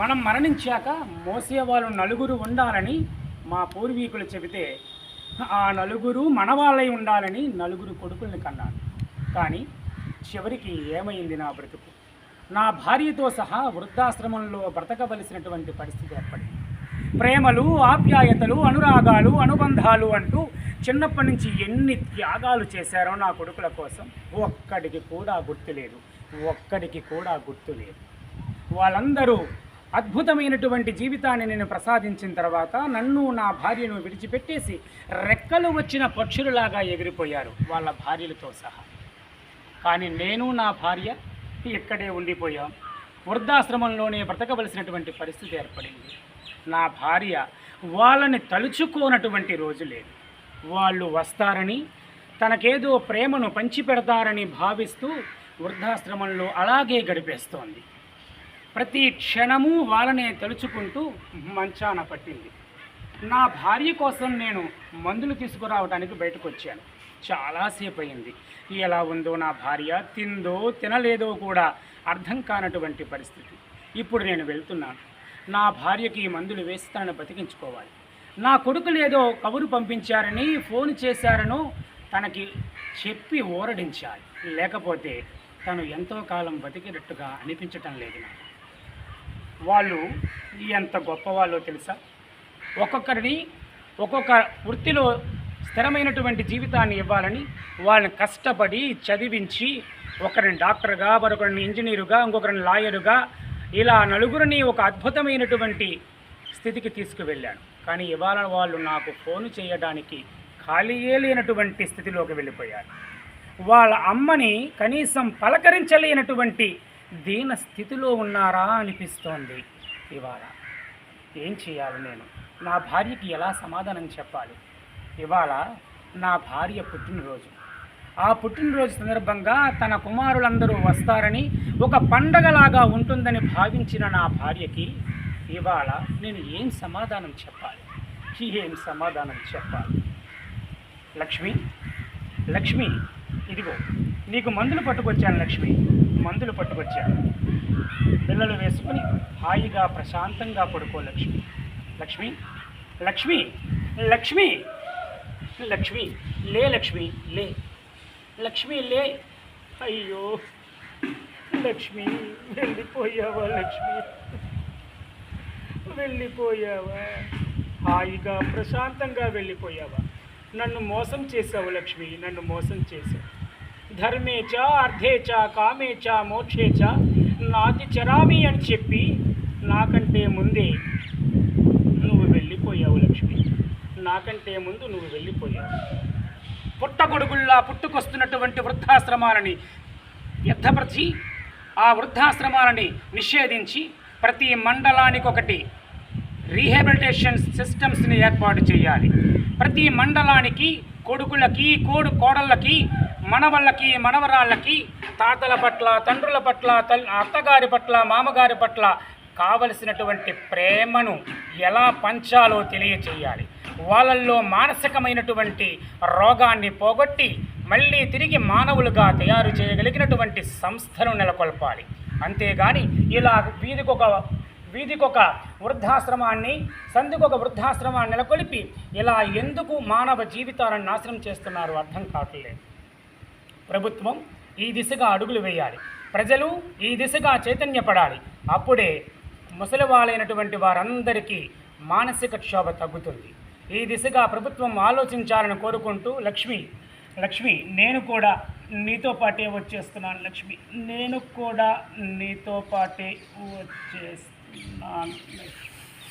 మనం మరణించాక మోసే వాళ్ళు నలుగురు ఉండాలని మా పూర్వీకులు చెబితే ఆ నలుగురు మనవాళ్ళై ఉండాలని నలుగురు కొడుకుల్ని కన్నాను. కానీ చివరికి ఏమైంది నా బ్రతుకు? నా భార్యతో సహా వృద్ధాశ్రమంలో బ్రతకవలసినటువంటి పరిస్థితి ఏర్పడింది. ప్రేమలు ఆప్యాయతలు అనురాగాలు అనుబంధాలు అంటూ చిన్నప్పటి నుంచి ఎన్ని త్యాగాలు చేశారో నా కొడుకుల కోసం ఒక్కడికి కూడా గుర్తులేదు. ఒక్కడికి కూడా గుర్తులేదు. వాళ్ళందరూ అద్భుతమైనటువంటి జీవితాన్ని నేను ప్రసాదించిన తర్వాత నన్ను నా భార్యను విడిచిపెట్టేసి రెక్కలు వచ్చిన పక్షులలాగా ఎగిరిపోయారు వాళ్ళ భార్యలతో సహా. కానీ నేను నా భార్య ఇక్కడే ఉండిపోయాం. వృద్ధాశ్రమంలోనే బ్రతకవలసినటువంటి పరిస్థితి ఏర్పడింది. నా భార్య వాళ్ళని తలుచుకోనటువంటి రోజు లేదు. వాళ్ళు వస్తారని తనకేదో ప్రేమను పంచిపెడతారని భావిస్తూ వృద్ధాశ్రమంలో అలాగే గడిపేస్తోంది. ప్రతి క్షణము వాళ్ళనే తలుచుకుంటూ మంచాన పట్టింది. నా భార్య కోసం నేను మందులు తీసుకురావడానికి బయటకు వచ్చాను చాలాసేపు అయింది ఎలా ఉందో నా భార్య తిందో తినలేదో కూడా అర్థం కానటువంటి పరిస్థితి. ఇప్పుడు నేను వెళ్తున్నాను. నా భార్యకి ఈ మందులు వేసి తనను బతికించుకోవాలి. నా కొడుకులు ఏదో కబురు పంపించారని ఫోన్ చేశారనో తనకి చెప్పి ఊరడించాలి లేకపోతే తను ఎంతో కాలం బతికినట్టుగా అనిపించటం లేదు నాకు. వాళ్ళు ఎంత గొప్పవాళ్ళో తెలుసా? ఒక్కొక్కరిని ఒక్కొక్క వృత్తిలో స్థిరమైనటువంటి జీవితాన్ని ఇవ్వాలని వాళ్ళని కష్టపడి చదివించి ఒకరిని డాక్టర్గా మరొకరిని ఇంజనీరుగా ఇంకొకరిని లాయరుగా ఇలా నలుగురిని ఒక అద్భుతమైనటువంటి స్థితికి తీసుకువెళ్ళాను. కానీ ఇవాళ వాళ్ళు నాకు ఫోన్ చేయడానికి ఖాళీయే లేనటువంటి స్థితిలోకి వెళ్ళిపోయారు. వాళ్ళ అమ్మని కనీసం పలకరించలేనటువంటి దీన స్థితిలో ఉన్నారా అనిపిస్తోంది ఇవాళ. ఏం చేయాలి నేను? నా భార్యకి ఎలా సమాధానం చెప్పాలి? ఇవాళ నా భార్య పుట్టినరోజు. ఆ పుట్టినరోజు సందర్భంగా తన కుమారులందరూ వస్తారని ఒక పండగలాగా ఉంటుందని భావించిన నా భార్యకి ఇవాళ నేను ఏం సమాధానం చెప్పాలి? ఏం సమాధానం చెప్పాలి? లక్ష్మి? లక్ష్మి ఇదిగో. నీకు మందులు పట్టుకొచ్చాను లక్ష్మి. మందులు పట్టుకొచ్చాను. పిల్లలు వేసుకుని హాయిగా ప్రశాంతంగా పడుకో లక్ష్మి. లక్ష్మి లక్ష్మి లక్ష్మి లక్ష్మి లే లక్ష్మి లే. లక్ష్మి లే. అయ్యో లక్ష్మి వెళ్ళిపోయావా లక్ష్మి? వెళ్ళిపోయావా? హాయిగా ప్రశాంతంగా వెళ్ళిపోయావా? నన్ను మోసం చేసావు లక్ష్మి నన్ను మోసం చేసావు ధర్మే చ అర్ధే చ కామే చ మోక్షే చ నాది చరామి అని చెప్పి నాకంటే ముందే నువ్వు వెళ్ళిపోయావు లక్ష్మి. నాకంటే ముందు నువ్వు వెళ్ళిపోయావు. పుట్టగొడుగుల్లా పుట్టుకొస్తున్నటువంటి వృద్ధాశ్రమాలని వ్యర్థపరిచి ఆ వృద్ధాశ్రమాలని నిషేధించి ప్రతి మండలానికి ఒకటి రీహాబిలిటేషన్ సిస్టమ్స్ని ఏర్పాటు చేయాలి. ప్రతి మండలానికి కొడుకులకి కోడు కోడళ్ళకి మనవళ్ళకి మనవరాళ్ళకి తాతల పట్ల తండ్రుల పట్ల తల్ అత్తగారి పట్ల మామగారి పట్ల కావలసినటువంటి ప్రేమను ఎలా పంచాలో తెలియచేయాలి. వాళ్ళల్లో మానసికమైనటువంటి రోగాన్ని పోగొట్టి మళ్ళీ తిరిగి మానవులుగా తయారు చేయగలిగినటువంటి సంస్థను నెలకొల్పాలి. అంతేగాని ఇలా వీధికొక వీధికొక వృద్ధాశ్రమాన్ని సంధికొక వృద్ధాశ్రమాన్ని నెలకొల్పి ఇలా ఎందుకు మానవ జీవితాలను నాశనం చేస్తున్నారు అర్థం కావట్లేదు. ప్రభుత్వం ఈ దిశగా అడుగులు వేయాలి. ప్రజలు ఈ దిశగా చైతన్యపడాలి. అప్పుడే ముసలివాళ్ళైనటువంటి వారందరికీ మానసిక క్షోభ తగ్గుతుంది. ఈ దిశగా ప్రభుత్వం ఆలోచించాలని కోరుకుంటూ లక్ష్మి లక్ష్మి నేను కూడా నీతో పాటే వచ్చేస్తున్నాను లక్ష్మి. నేను కూడా నీతో పాటే వచ్చేస్తున్నాను లక్ష్మి.